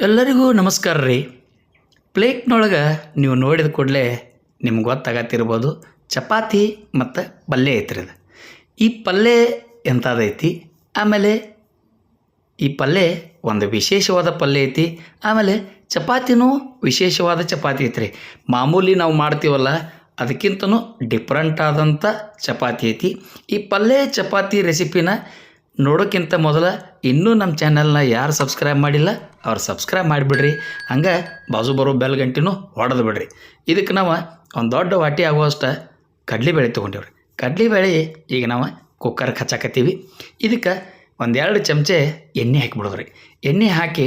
ಎಲ್ಲರಿಗೂ ನಮಸ್ಕಾರ ರೀ. ಪ್ಲೇಟ್ನೊಳಗೆ ನೀವು ನೋಡಿದ ಕೂಡಲೇ ನಿಮ್ಗೆ ಗೊತ್ತಾಗತ್ತಿರ್ಬೋದು, ಚಪಾತಿ ಮತ್ತು ಪಲ್ಯ ಐತ್ರಿ ಅದು. ಈ ಪಲ್ಯ ಎಂಥದೈತಿ ಆಮೇಲೆ ಈ ಪಲ್ಯ ಒಂದು ವಿಶೇಷವಾದ ಪಲ್ಯ ಐತಿ, ಆಮೇಲೆ ಚಪಾತಿನೂ ವಿಶೇಷವಾದ ಚಪಾತಿ ಐತ್ರಿ. ಮಾಮೂಲಿ ನಾವು ಮಾಡ್ತೀವಲ್ಲ, ಅದಕ್ಕಿಂತನೂ ಡಿಫ್ರೆಂಟ್ ಆದಂಥ ಚಪಾತಿ ಐತಿ. ಈ ಪಲ್ಯ ಚಪಾತಿ ರೆಸಿಪಿನ ನೋಡೋಕ್ಕಿಂತ ಮೊದಲ ಇನ್ನೂ ನಮ್ಮ ಚಾನೆಲ್ನ ಯಾರು ಸಬ್ಸ್ಕ್ರೈಬ್ ಮಾಡಿಲ್ಲ ಅವ್ರು ಸಬ್ಸ್ಕ್ರೈಬ್ ಮಾಡಿಬಿಡ್ರಿ. ಹಂಗೆ ಬಾಜು ಬರೋ ಬೆಲ್ ಗಂಟಿನೂ ಹೊಡೆದು ಬಿಡ್ರಿ. ಇದಕ್ಕೆ ನಾವು ಒಂದು ದೊಡ್ಡ ವಾಟಿ ಆಗುವಷ್ಟು ಕಡ್ಲೆಬೇಳೆ ತೊಗೊಂಡೇವ್ರಿ. ಕಡ್ಲೆಬೇಳೆ ಈಗ ನಾವು ಕುಕ್ಕರ್ಗೆ ಹಚ್ಚಾಕತ್ತೀವಿ. ಇದಕ್ಕೆ ಒಂದೆರಡು ಚಮಚೆ ಎಣ್ಣೆ ಹಾಕಿಬಿಡೋದ್ರಿ. ಎಣ್ಣೆ ಹಾಕಿ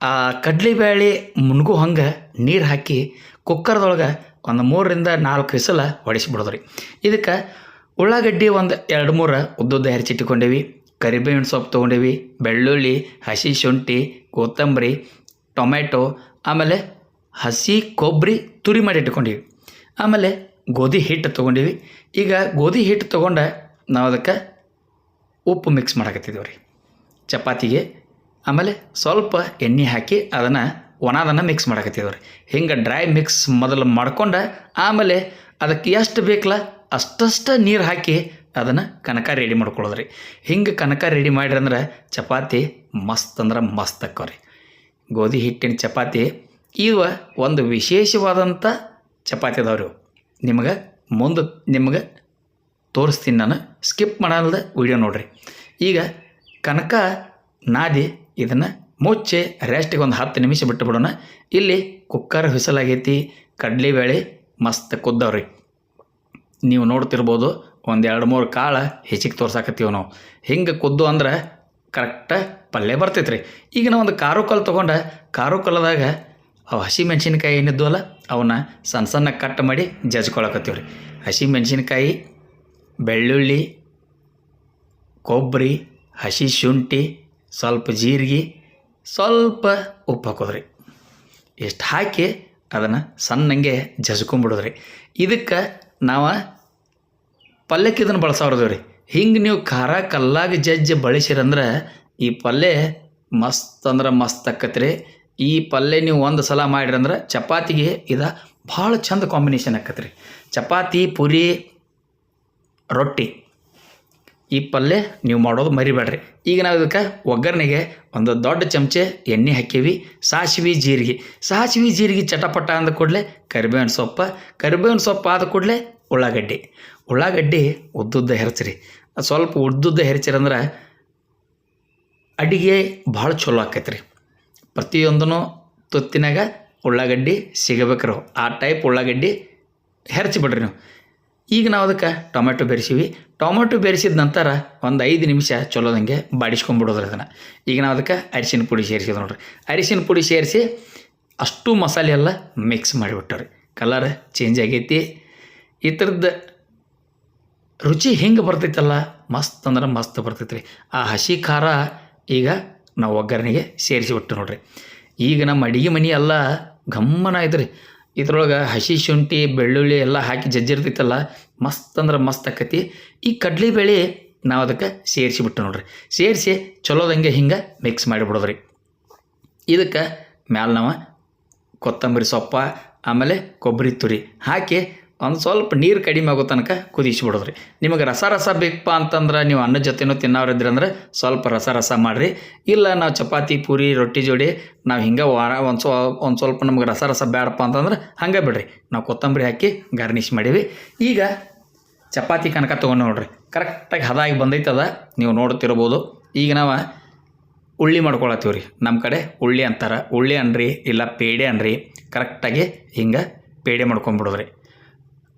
ಆ ಕಡ್ಲೆಬೇಳೆ ಮುನ್ಗು ಹಂಗೆ ನೀರು ಹಾಕಿ ಕುಕ್ಕರ್ದೊಳಗೆ ಒಂದು ಮೂರರಿಂದ ನಾಲ್ಕು ವಿಸಲ ಹೊಡಿಸಿಬಿಡೋದ್ರಿ ಇದಕ್ಕೆ ಉಳ್ಳಾಗಡ್ಡಿ ಒಂದು ಎರಡು ಮೂರು ಉದ್ದುದ್ದ ಹೆಚ್ಚಿಟ್ಕೊಂಡೇವಿ ಕರಿಬೇವಿನ ಸೊಪ್ಪು ತೊಗೊಂಡೇವಿ. ಬೆಳ್ಳುಳ್ಳಿ, ಹಸಿ ಶುಂಠಿ ಕೊತ್ತಂಬರಿ ಟೊಮೆಟೊ ಆಮೇಲೆ ಹಸಿ ಕೊಬ್ಬರಿ ತುರಿ ಮಾಡಿ ಇಟ್ಕೊಂಡೀವಿ ಆಮೇಲೆ ಗೋಧಿ ಹಿಟ್ಟು ತೊಗೊಂಡೀವಿ. ಈಗ ಗೋಧಿ ಹಿಟ್ಟು ತೊಗೊಂಡು ನಾವು ಅದಕ್ಕೆ ಉಪ್ಪು ಮಿಕ್ಸ್ ಮಾಡಕತ್ತಿದ್ದೇವೆ ರೀ ಚಪಾತಿಗೆ, ಆಮೇಲೆ ಸ್ವಲ್ಪ ಎಣ್ಣೆ ಹಾಕಿ ಅದನ್ನು ಒಣದನ್ನು ಮಿಕ್ಸ್ ಮಾಡಕತ್ತಿದ್ದೀವಿ ರೀ ಹಿಂಗೆ ಡ್ರೈ ಮಿಕ್ಸ್ ಮೊದಲು ಮಾಡ್ಕೊಂಡು, ಆಮೇಲೆ ಅದಕ್ಕೆ ಎಷ್ಟು ಬೇಕಲ್ಲ ಅಷ್ಟಷ್ಟು ನೀರು ಹಾಕಿ ಅದನ್ನು ಕನಕ ರೆಡಿ ಮಾಡ್ಕೊಳ್ಳೋದ್ರಿ. ಹಿಂಗೆ ಕನಕ ರೆಡಿ ಮಾಡಿರಿ ಅಂದ್ರೆ ಚಪಾತಿ ಮಸ್ತ್ ಅಂದ್ರೆ ಮಸ್ತ್ ಅಕ್ಕವ್ರಿ ಗೋಧಿ ಹಿಟ್ಟಿನ ಚಪಾತಿ ಇವ ಒಂದು ವಿಶೇಷವಾದಂಥ ಚಪಾತಿ ಅದಾವ್ರಿ. ನಿಮಗೆ ಮುಂದೆ ನಿಮಗೆ ತೋರಿಸ್ತೀನಿ ನಾನು. ಸ್ಕಿಪ್ ಮಾಡಲ್ದ ವಿಡಿಯೋ ನೋಡ್ರಿ. ಈಗ ಕನಕ ನಾದಿ ಇದನ್ನು ಮುಚ್ಚಿ ರೆಸ್ಟಿಗೆ ಒಂದು ಹತ್ತು ನಿಮಿಷ ಬಿಟ್ಟು ಬಿಡೋಣ. ಇಲ್ಲಿ ಕುಕ್ಕರ್ ಹುಸಲಾಗೈತಿ, ಕಡ್ಲೆ ಬೇಳೆ ಮಸ್ತ್ ಕುದ್ದವ್ರಿ. ನೀವು ನೋಡ್ತಿರ್ಬೋದು ಒಂದು ಎರಡು ಮೂರು ಕಾಳು ಹೆಚ್ಚಿಗೆ ತೋರ್ಸಾಕತ್ತೀವಿ ನಾವು ಹಿಂಗೆ ಕುದ್ದು ಅಂದ್ರೆ ಕರೆಕ್ಟ ಪಲ್ಯ ಬರ್ತೈತೆ ರೀ ಈಗ ನಾವು ಒಂದು ಕಾರು ಕಲ್ಲು ತೊಗೊಂಡು ಕಾರು ಕಲ್ಲದಾಗ ಅವು ಹಸಿ ಮೆಣಸಿನ್ಕಾಯಿ ಏನಿದ್ವಲ್ಲ, ಅವನ್ನ ಸಣ್ಣ ಸಣ್ಣ ಕಟ್ ಮಾಡಿ ಜಜ್ಕೊಳಕತ್ತೀವಿ ರೀ ಹಸಿ ಮೆಣಸಿನ್ಕಾಯಿ, ಬೆಳ್ಳುಳ್ಳಿ, ಕೊಬ್ಬರಿ, ಹಸಿ ಶುಂಠಿ, ಸ್ವಲ್ಪ ಜೀರಿಗೆ, ಸ್ವಲ್ಪ ಉಪ್ಪು ಹಾಕೋದ್ರಿ. ಎಷ್ಟು ಹಾಕಿ ಅದನ್ನು ಸಣ್ಣಂಗೆ ಜಜ್ಕೊಂಬಿಡೋದ್ರಿ. ಇದಕ್ಕೆ ನಾವು ಪಲ್ಯಕ್ಕೆ ಇದನ್ನು ಬಳಸೋರ್ದೇವ್ ರೀ. ಹಿಂಗೆ ನೀವು ಖಾರ ಕಲ್ಲಾಗ ಜಜ್ಜಿ ಬಳಸಿರಂದ್ರೆ ಈ ಪಲ್ಯ ಮಸ್ತ್ ಅಂದ್ರೆ ಮಸ್ತ್ ಆಕತ್ರಿ. ರೀ ಈ ಪಲ್ಯ ನೀವು ಒಂದು ಸಲ ಮಾಡಿರಂದ್ರೆ ಚಪಾತಿಗೆ ಇದು ಭಾಳ ಚಂದ ಕಾಂಬಿನೇಷನ್ ಆಕತ್ರಿ. ಚಪಾತಿ, ಪುರಿ, ರೊಟ್ಟಿ ಈ ಪಲ್ಯ ನೀವು ಮಾಡೋದು ಮರಿಬೇಡ್ರಿ. ಈಗ ನಾವು ಇದಕ್ಕೆ ಒಗ್ಗರಣೆಗೆ ಒಂದು ದೊಡ್ಡ ಚಮಚೆ ಎಣ್ಣೆ ಹಾಕೀವಿ. ಸಾಸಿವೆ, ಜೀರಿಗೆ. ಸಾಸಿವೆ, ಜೀರಿಗೆ ಚಟಪಟ ಅಂದ ಕೂಡಲೇ ಕರಿಬೇವಿನ ಸೊಪ್ಪು. ಕರಿಬೇವಿನ ಸೊಪ್ಪು ಆದ ಕೂಡಲೇ ಉಳ್ಳಾಗಡ್ಡಿ. ಉಳ್ಳಾಗಡ್ಡಿ ಉದ್ದುದ್ದ ಹೆರಚ್ರಿ. ಸ್ವಲ್ಪ ಉದ್ದುದ್ದ ಹೆರಚಿರಂದ್ರೆ ಅಡಿಗೆ ಭಾಳ ಚಲೋ ಆಕೈತೆ ರೀ ಪ್ರತಿಯೊಂದೂ ತುತ್ತಿನಾಗ ಉಳ್ಳಾಗಡ್ಡಿ ಸಿಗಬೇಕ್ರಿ. ಆ ಟೈಪ್ ಉಳ್ಳಾಗಡ್ಡಿ ಹೆರಚಿಬಿಡ್ರಿ ನೀವು. ಈಗ ನಾವು ಅದಕ್ಕೆ ಟೊಮೆಟೊ ಬೆರೆಸೀವಿ. ಟೊಮೆಟೊ ಬೆರೆಸಿದ ನಂತರ ಒಂದು ಐದು ನಿಮಿಷ ಚಲೋದಂಗೆ ಬಾಡಿಸ್ಕೊಂಡ್ಬಿಡೋದ್ರಿ ಅದನ್ನು. ಈಗ ನಾವು ಅದಕ್ಕೆ ಅರಿಶಿನ ಪುಡಿ ಸೇರಿಸಿದ್ವಿ ನೋಡ್ರಿ. ಅರಿಶಿನ ಪುಡಿ ಸೇರಿಸಿ ಅಷ್ಟು ಮಸಾಲೆ ಎಲ್ಲ ಮಿಕ್ಸ್ ಮಾಡಿಬಿಟ್ಟವ್ರಿ. ಕಲರ್ ಚೇಂಜ್ ಆಗೈತಿ. ಈ ಥರದ್ದು ರುಚಿ ಹೆಂಗೆ ಬರ್ತೈತಲ್ಲ? ಮಸ್ತ್ ಅಂದ್ರೆ ಮಸ್ತ್ ಬರ್ತೈತೆ ರೀ ಆ ಹಸಿ ಖಾರ ಈಗ ನಾವು ಒಗ್ಗರಣೆಗೆ ಸೇರಿಸಿಬಿಟ್ಟು ನೋಡ್ರಿ. ಈಗ ನಮ್ಮ ಅಡಿಗೆ ಮನೆ ಎಲ್ಲ ಗಮ್ಮನ ರೀ ಇದ್ರೊಳಗೆ ಹಸಿ ಶುಂಠಿ, ಬೆಳ್ಳುಳ್ಳಿ ಎಲ್ಲ ಹಾಕಿ ಜಜ್ಜಿರ್ತೈತಲ್ಲ, ಮಸ್ತ್ ಅಂದ್ರೆ ಮಸ್ತ್ ಆಕತಿ. ಈ ಕಡ್ಲೆಬೇಳೆ ನಾವು ಅದಕ್ಕೆ ಸೇರಿಸಿಬಿಟ್ಟು ನೋಡ್ರಿ. ಸೇರಿಸಿ ಚಲೋದಂಗೆ ಹಿಂಗೆ ಮಿಕ್ಸ್ ಮಾಡಿಬಿಡೋದ್ರಿ ಇದಕ್ಕೆ ಮ್ಯಾಲೆ ನಾವು ಕೊತ್ತಂಬರಿ ಸೊಪ್ಪ, ಆಮೇಲೆ ಕೊಬ್ಬರಿ ತುರಿ ಹಾಕಿ ಒಂದು ಸ್ವಲ್ಪ ನೀರು ಕಡಿಮೆ ಆಗೋ ತನಕ ಕುದಿಸಿಬಿಡೋದ್ರಿ. ನಿಮಗೆ ರಸ ರಸ ಬೇಕಪ್ಪ ಅಂತಂದ್ರೆ ನೀವು ಅನ್ನ ಜೊತೆನೂ ತಿನ್ನೋರಿದ್ರಿ ಅಂದ್ರೆ ಸ್ವಲ್ಪ ರಸ ರಸ ಮಾಡಿರಿ. ಇಲ್ಲ ನಾವು ಚಪಾತಿ, ಪೂರಿ, ರೊಟ್ಟಿ ಜೋಡಿ ನಾವು ಹಿಂಗೆ ವಾರ ಒಂದು ಸ್ವ ಒಂದು ಸ್ವಲ್ಪ ನಮ್ಗೆ ರಸ ರಸ ಬೇಡಪ್ಪ ಅಂತಂದ್ರೆ ಹಂಗೆ ಬಿಡ್ರಿ. ನಾವು ಕೊತ್ತಂಬರಿ ಹಾಕಿ ಗಾರ್ನಿಷ್ ಮಾಡೀವಿ. ಈಗ ಚಪಾತಿ ಕನಕ ತೊಗೊಂಡು ನೋಡ್ರಿ. ಕರೆಕ್ಟಾಗಿ ಹದಾಗಿ ಬಂದೈತದ, ನೀವು ನೋಡ್ತಿರ್ಬೋದು. ಈಗ ನಾವು ಉಳ್ಳಿ ಮಾಡ್ಕೊಳತ್ತೀವಿ ರೀ ನಮ್ಮ ಕಡೆ ಉಳ್ಳಿ ಅಂತಾರೆ. ಉಳ್ಳಿ ಅನ್ರಿ, ಇಲ್ಲ ಪೇಡೆ ಅನ್ರಿ. ಕರೆಕ್ಟಾಗಿ ಹಿಂಗೆ ಪೇಡೆ ಮಾಡ್ಕೊಂಬಿಡೋದ್ರಿ.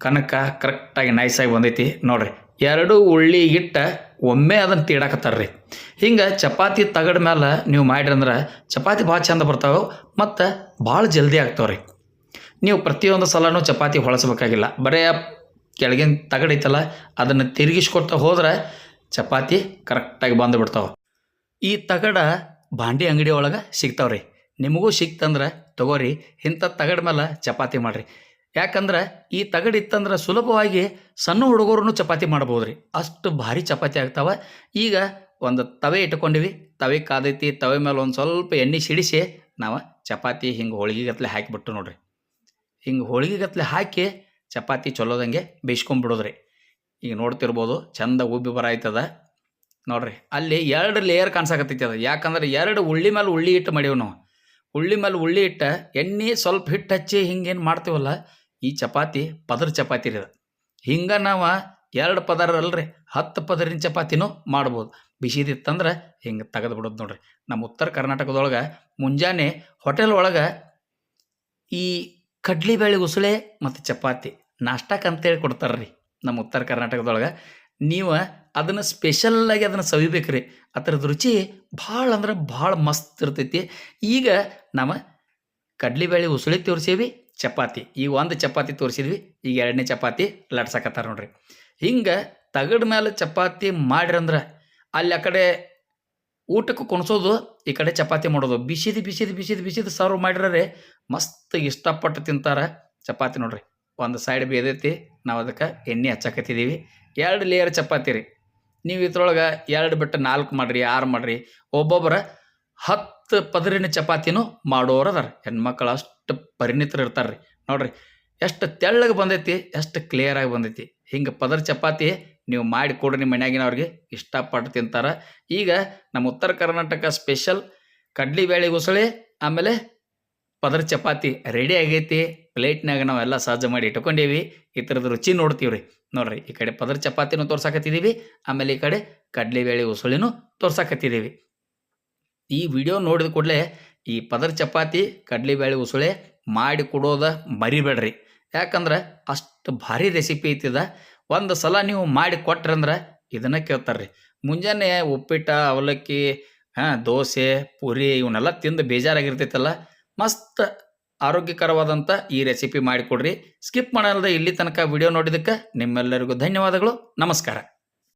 ಕನಕ ಕರೆಕ್ಟಾಗಿ ನೈಸಾಗಿ ಬಂದೈತಿ. ನೋಡ್ರಿ, ಎರಡು ಉಳ್ಳಿ ಹಿಟ್ಟ ಒಮ್ಮೆ ಅದನ್ನು ತೀಡಾಕತ್ತಾರ ರೀ ಹಿಂಗೆ ಚಪಾತಿ ತಗಡ ಮೇಲೆ ನೀವು ಮಾಡಿರಿ ಅಂದ್ರೆ ಚಪಾತಿ ಭಾಳ ಚಂದ ಬರ್ತಾವೆ ಮತ್ತು ಭಾಳ ಜಲ್ದಿ ಆಗ್ತಾವ್ರಿ. ನೀವು ಪ್ರತಿಯೊಂದು ಸಲನೂ ಚಪಾತಿ ಹೊಳಸ್ಬೇಕಾಗಿಲ್ಲ. ಬರೀ ಕೆಳಗಿನ ತಗಡೈತಲ್ಲ ಅದನ್ನು ತಿರುಗಿಸ್ಕೊಡ್ತಾ ಹೋದ್ರೆ ಚಪಾತಿ ಕರೆಕ್ಟಾಗಿ ಬಂದು ಬಿಡ್ತಾವೆ. ಈ ತಗಡ ಬಾಂಡಿ ಅಂಗಡಿ ಒಳಗೆ ಸಿಗ್ತಾವ್ರಿ. ನಿಮಗೂ ಸಿಕ್ತಂದ್ರೆ ತಗೋರಿ, ಇಂಥ ತಗಡ ಮೇಲೆ ಚಪಾತಿ ಮಾಡಿರಿ. ಯಾಕಂದ್ರೆ ಈ ತಗಡಿತ್ತಂದ್ರೆ ಸುಲಭವಾಗಿ ಸಣ್ಣ ಹುಡುಗರು ಚಪಾತಿ ಮಾಡ್ಬೋದು ರೀ ಅಷ್ಟು ಭಾರಿ ಚಪಾತಿ ಆಗ್ತಾವೆ. ಈಗ ಒಂದು ತವೆ ಇಟ್ಕೊಂಡಿವಿ. ತವೆ ಕಾದೈತಿ, ತವೆ ಮೇಲೆ ಒಂದು ಸ್ವಲ್ಪ ಎಣ್ಣೆ ಸಿಡಿಸಿ ನಾವು ಚಪಾತಿ ಹಿಂಗೆ ಹೋಳಿಗೆಗತ್ಲೆ ಹಾಕಿಬಿಟ್ಟು ನೋಡ್ರಿ. ಹಿಂಗೆ ಹೋಳಿಗೆಗತ್ಲೆ ಹಾಕಿ ಚಪಾತಿ ಚಲೋದಂಗೆ ಬೇಯಿಸ್ಕೊಂಬಿಡೋದ್ರಿ. ಈಗ ನೋಡ್ತಿರ್ಬೋದು ಚಂದ ಉಬ್ಬಿ ಬರಾಯ್ತದ. ನೋಡ್ರಿ, ಅಲ್ಲಿ ಎರಡು ಲೇಯರ್ ಕಾಣಿಸಾಕತ್ತೈತಿ ಅದು. ಯಾಕಂದ್ರೆ ಎರಡು ಉಳ್ಳಿ ಮೇಲೆ ಉಳ್ಳಿ ಇಟ್ಟು ಮಾಡೀವಿ ನಾವು. ಉಳ್ಳಿ ಮೇಲೆ ಉಳ್ಳಿ ಇಟ್ಟು ಎಣ್ಣೆ ಸ್ವಲ್ಪ ಹಿಟ್ಟು ಹಚ್ಚಿ ಹಿಂಗೇನು ಮಾಡ್ತೀವಲ್ಲ ಈ ಚಪಾತಿ ಪದರ ಚಪಾತಿ ರೀ ಅದು. ಹಿಂಗೆ ನಾವು ಎರಡು ಪದರ ಅಲ್ರಿ, ಹತ್ತು ಪದರಿನ ಚಪಾತಿನೂ ಮಾಡ್ಬೋದು. ಬಿಸಿದಿತ್ತಂದ್ರೆ ಹಿಂಗೆ ತೆಗೆದು ಬಿಡೋದು ನೋಡ್ರಿ. ನಮ್ಮ ಉತ್ತರ ಕರ್ನಾಟಕದೊಳಗೆ ಮುಂಜಾನೆ ಹೋಟೆಲ್ ಒಳಗೆ ಈ ಕಡ್ಲಿಬೇಳೆ ಉಸುಳೆ ಮತ್ತು ಚಪಾತಿ ನಾಷ್ಟಕ್ಕೆ ಅಂತೇಳಿ ಕೊಡ್ತಾರೆ ರೀ ನಮ್ಮ ಉತ್ತರ ಕರ್ನಾಟಕದೊಳಗೆ. ನೀವು ಅದನ್ನು ಸ್ಪೆಷಲ್ಲಾಗಿ ಅದನ್ನು ಸವಿಬೇಕು ರೀ ಅದ್ರದ್ದು ರುಚಿ ಭಾಳ ಅಂದ್ರೆ ಭಾಳ ಮಸ್ತ್ ಇರ್ತೈತಿ. ಈಗ ನಮ್ಮ ಕಡ್ಲಿಬೇಳೆ ಉಸುಳಿ ತೋರಿಸೀವಿ ಚಪಾತಿ. ಈಗ ಒಂದು ಚಪಾತಿ ತೋರಿಸಿದ್ವಿ, ಈಗ ಎರಡನೇ ಚಪಾತಿ ಲಟ್ಸಕತ್ತಾರ ನೋಡ್ರಿ. ಹಿಂಗೆ ತಗಡ್ ಮೇಲೆ ಚಪಾತಿ ಮಾಡಿರಂದ್ರೆ ಅಲ್ಲಿ ಆ ಕಡೆ ಊಟಕ್ಕೆ ಕೊಣಸೋದು, ಈ ಕಡೆ ಚಪಾತಿ ಮಾಡೋದು. ಬಿಸಿದು ಬಿಸಿದು ಬಿಸಿದು ಬಿಸಿದು ಸರ್ವ್ ಮಾಡಿದ್ರೆ ಮಸ್ತ್ ಇಷ್ಟಪಟ್ಟು ತಿಂತಾರೆ ಚಪಾತಿ ನೋಡ್ರಿ. ಒಂದು ಸೈಡ್ ಬೇದೈತಿ, ನಾವು ಅದಕ್ಕೆ ಎಣ್ಣೆ ಹಚ್ಚಕತ್ತಿದ್ದೀವಿ ಎರಡು ಲೇಯರ್ ಚಪಾತಿ ರೀ. ನೀವು ಇದ್ರೊಳಗೆ ಎರಡು ಬಿಟ್ಟು ನಾಲ್ಕು ಮಾಡಿರಿ, ಆರು ಮಾಡಿರಿ. ಒಬ್ಬೊಬ್ಬರ ಹತ್ತು ಪದರಿನ ಚಪಾತಿನೂ ಮಾಡೋರು ಅದಾರ. ಹೆಣ್ಮಕ್ಳು ಅಷ್ಟು ಪರಿಣಿತರು ಇರ್ತಾರೆ ರೀ ನೋಡ್ರಿ, ಎಷ್ಟು ತೆಳ್ಳಗೆ ಬಂದೈತಿ, ಎಷ್ಟು ಕ್ಲಿಯರಾಗಿ ಬಂದೈತಿ. ಹಿಂಗೆ ಪದರ ಚಪಾತಿ ನೀವು ಮಾಡಿ ಕೊಡ್ರಿ ನಿಮ್ಮ ಮನ್ಯಾಗಿನವ್ರಿಗೆ, ಇಷ್ಟಪಟ್ಟು ತಿಂತಾರೆ. ಈಗ ನಮ್ಮ ಉತ್ತರ ಕರ್ನಾಟಕ ಸ್ಪೆಷಲ್ ಕಡ್ಲಿಬೇಳೆ ಉಸಳಿ, ಆಮೇಲೆ ಪದರ ಚಪಾತಿ ರೆಡಿ ಆಗೈತಿ. ಪ್ಲೇಟ್ನಾಗ ನಾವೆಲ್ಲ ಸಹಜ ಮಾಡಿ ಇಟ್ಕೊಂಡೀವಿ. ಈ ಥರದ ರುಚಿ ನೋಡ್ತೀವಿ ರೀ ನೋಡ್ರಿ, ಈ ಕಡೆ ಪದರ ಚಪಾತಿನೂ ತೋರ್ಸಾಕತ್ತಿದ್ದೀವಿ ಆಮೇಲೆ ಈ ಕಡೆ ಕಡ್ಲಿಬೇಳೆ ಉಸುಳಿನೂ ತೋರ್ಸಾಕತ್ತಿದ್ದೀವಿ ಈ ವಿಡಿಯೋ ನೋಡಿದ ಕೂಡಲೇ ಈ ಪದರ ಚಪಾತಿ ಕಡ್ಲಿಬೇಳೆ ಉಸುಳೆ ಮಾಡಿ ಕೊಡೋದ ಮರಿಬೇಡ್ರಿ. ಯಾಕಂದ್ರೆ ಅಷ್ಟು ಭಾರಿ ರೆಸಿಪಿ ಐತಿದ. ಒಂದು ಸಲ ನೀವು ಮಾಡಿ ಕೊಟ್ರಂದ್ರೆ ಇದನ್ನು ಕೇಳ್ತಾರೆ ರೀ ಮುಂಜಾನೆ ಉಪ್ಪಿಟ್ಟು, ಅವಲಕ್ಕಿ, ಹಾಂ, ದೋಸೆ, ಪೂರಿ ಇವನ್ನೆಲ್ಲ ತಿಂದು ಬೇಜಾರಾಗಿರ್ತೈತಲ್ಲ, ಮಸ್ತ್ ಆರೋಗ್ಯಕರವಾದಂಥ ಈ ರೆಸಿಪಿ ಮಾಡಿಕೊಡ್ರಿ ಸ್ಕಿಪ್ ಮಾಡಲ್ದೆ ಇಲ್ಲಿ ತನಕ ವಿಡಿಯೋ ನೋಡಿದ್ದಕ್ಕೆ ನಿಮ್ಮೆಲ್ಲರಿಗೂ ಧನ್ಯವಾದಗಳು. ನಮಸ್ಕಾರ.